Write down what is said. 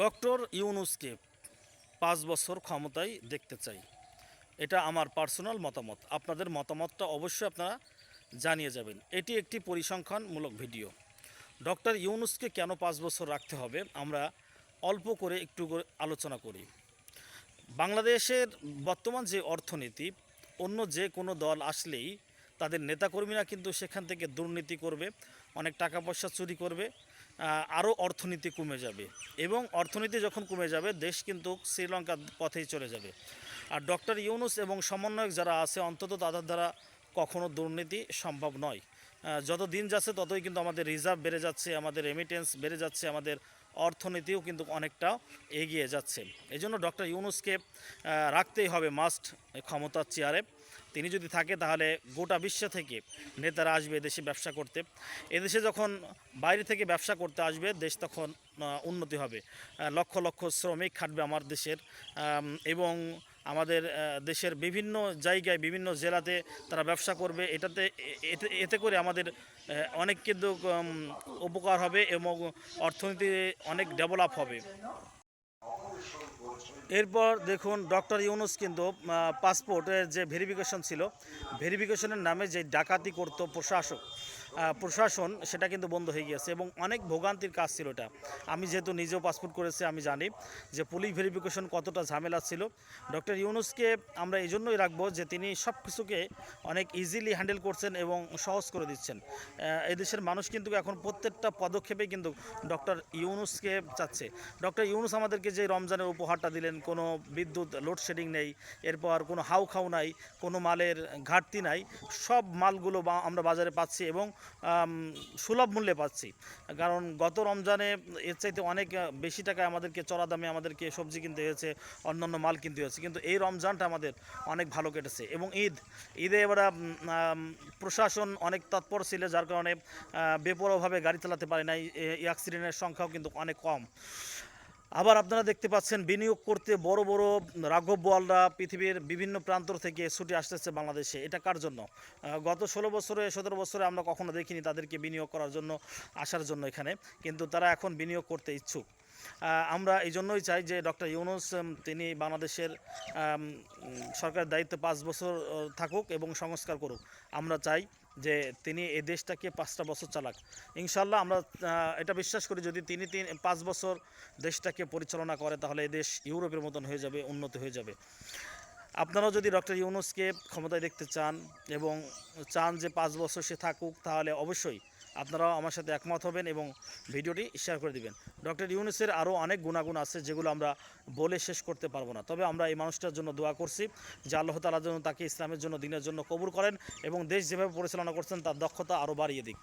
Doctor ইউনুসকে পাঁচ বছর ক্ষমতায় দেখতে চাই। এটা আমার পার্সোনাল মতামত। আপনাদের মতামতটা অবশ্যই আপনারা জানিয়ে যাবেন। এটি একটি পরিসংখ্যানমূলক ভিডিও। ডক্টর ইউনুসকে কেন পাঁচ বছর রাখতে হবে? আমরা অল্প করে একটু আলোচনা করি। বাংলাদেশের বর্তমান যে অর্থনীতি, অন্য যে কোনো দল আসলেই তাদের নেতাকর্মীরা কিন্তু সেখান থেকে দুর্নীতি করবে, অনেক টাকা পয়সা চুরি করবে আরও অর্থনীতি কমে যাবে। এবং অর্থনীতি যখন কমে যাবে, দেশ কিন্তু শ্রীলঙ্কার পথেই চলে যাবে। আর ডক্টর ইউনুস এবং সমন্বয়ক যারা আছে, অন্তত তাদের দ্বারা কখনো দুর্নীতি সম্ভব নয়। যত দিন যাচ্ছে ততই কিন্তু আমাদের রিজার্ভ বেড়ে যাচ্ছে, আমাদের রেমিটেন্স বেড়ে যাচ্ছে, আমাদের অর্থনীতিও কিন্তু অনেকটা এগিয়ে যাচ্ছে। এই জন্য ডক্টর ইউনুসকে রাখতেই হবে মাস্ট ক্ষমতার চেয়ারে। তিনি যদি থাকে তাহলে গোটা বিশ্ব থেকে নেতারা আসবে দেশে ব্যবসা করতে। এদেশে যখন বাইরে থেকে ব্যবসা করতে আসবে, দেশ তখন উন্নতি হবে। লক্ষ লক্ষ শ্রমিক খাটবে আমার দেশের। এবং আমাদের দেশের বিভিন্ন জায়গায়, বিভিন্ন জেলাতে তারা ব্যবসা করবে। এটাতে, এতে করে আমাদের অনেক কিন্তু উপকার হবে এবং অর্থনীতি অনেক ডেভেলপ হবে। এরপর দেখুন, ডক্টর ইউনুস কিন্তু পাসপোর্টের যে ভেরিফিকেশন ছিল, ভেরিফিকেশনের নামে যে ডাকাতি করত প্রশাসক প্রশাসন, সেটা কিন্তু বন্ধ হয়ে গিয়েছে এবং অনেক ভোগান্তির কাজ ছিল এটা। আমি যেহেতু নিজেও পাসপোর্ট করেছি, আমি জানি যে পুলিশ ভেরিফিকেশন কতটা ঝামেলা ছিল। ডক্টর ইউনুসকে আমরা এই জন্যই রাখব যে তিনি সব কিছুকে অনেক ইজিলি হ্যান্ডেল করছেন এবং সহজ করে দিচ্ছেন। এদেশের মানুষ কিন্তু এখন প্রত্যেকটা পদক্ষেপে কিন্তু ডক্টর ইউনুসকে চাচ্ছে। ডক্টর ইউনুস আমাদেরকে যে রমজানের উপহারটা দিলেন কোনো বিদ্যুৎ লোডশেডিং নেই এরপর কোনো হাউ খাও নাই কোনো মালের ঘাটতি নাই সব মালগুলো আমরা বাজারে পাচ্ছি এবং সুলভ মূল্যে পাচ্ছি। কারণ গত রমজানে এর চাইতে অনেক বেশি টাকায় আমাদেরকে চড়া দামে আমাদেরকে সবজি কিনতে হয়েছে অন্যান্য মাল কিনতে হয়েছে। কিন্তু এই রমজানটা আমাদের অনেক ভালো কেটেছে এবং ঈদ। ঈদে এবার প্রশাসন অনেক তৎপর ছিল যার কারণে আহ, বেপরোয়াভাবে গাড়ি চালাতে পারে নাই অ্যাক্সিডেন্টের সংখ্যাও কিন্তু অনেক কম। আবার আপনারা দেখতে পাচ্ছেন, বিনিয়োগ করতে বড় বড় রাঘব বোয়ালরা পৃথিবীর বিভিন্ন প্রান্ত থেকে ছুটে আসতেছে বাংলাদেশে। এটা কার জন্য? গত ষোলো বছরে, সতেরো বছরে আমরা কখনো দেখিনি তাদেরকে বিনিয়োগ করার জন্য, আসার জন্য এখানে। কিন্তু তারা এখন বিনিয়োগ করতে ইচ্ছুক। আমরা এই জন্যই চাই যে ডক্টর ইউনুস তিনি বাংলাদেশের সরকারের দায়িত্বে পাঁচ বছর থাকুক এবং সংস্কার করুক। আমরা চাই যে তিনি এ দেশটাকে পাঁচটা বছর চালাক। ইনশাল্লাহ আমরা এটা বিশ্বাস করি যদি তিনি তিন, পাঁচ বছর দেশটাকে পরিচালনা করে তাহলে এই দেশ ইউরোপের মতন হয়ে যাবে, উন্নত হয়ে যাবে। আপনারাও যদি ডক্টর ইউনুসকে ক্ষমতায় দেখতে চান এবং চান যে পাঁচ বছর সে থাকুক, তাহলে অবশ্যই আপনারাও আমার সাথে একমত হবেন এবং ভিডিওটি শেয়ার করে দিবেন। ডক্টর ইউনুসের আরও অনেক গুণাগুণ আছে যেগুলো আমরা বলে শেষ করতে পারব না। তবে আমরা এই মানুষটার জন্য দোয়া করছি, যে আল্লাহ তালার জন্য তাকে ইসলামের জন্য, দিনের জন্য কবুল করেন এবং দেশ যেভাবে পরিচালনা করছেন তার দক্ষতা আরও বাড়িয়ে দিক।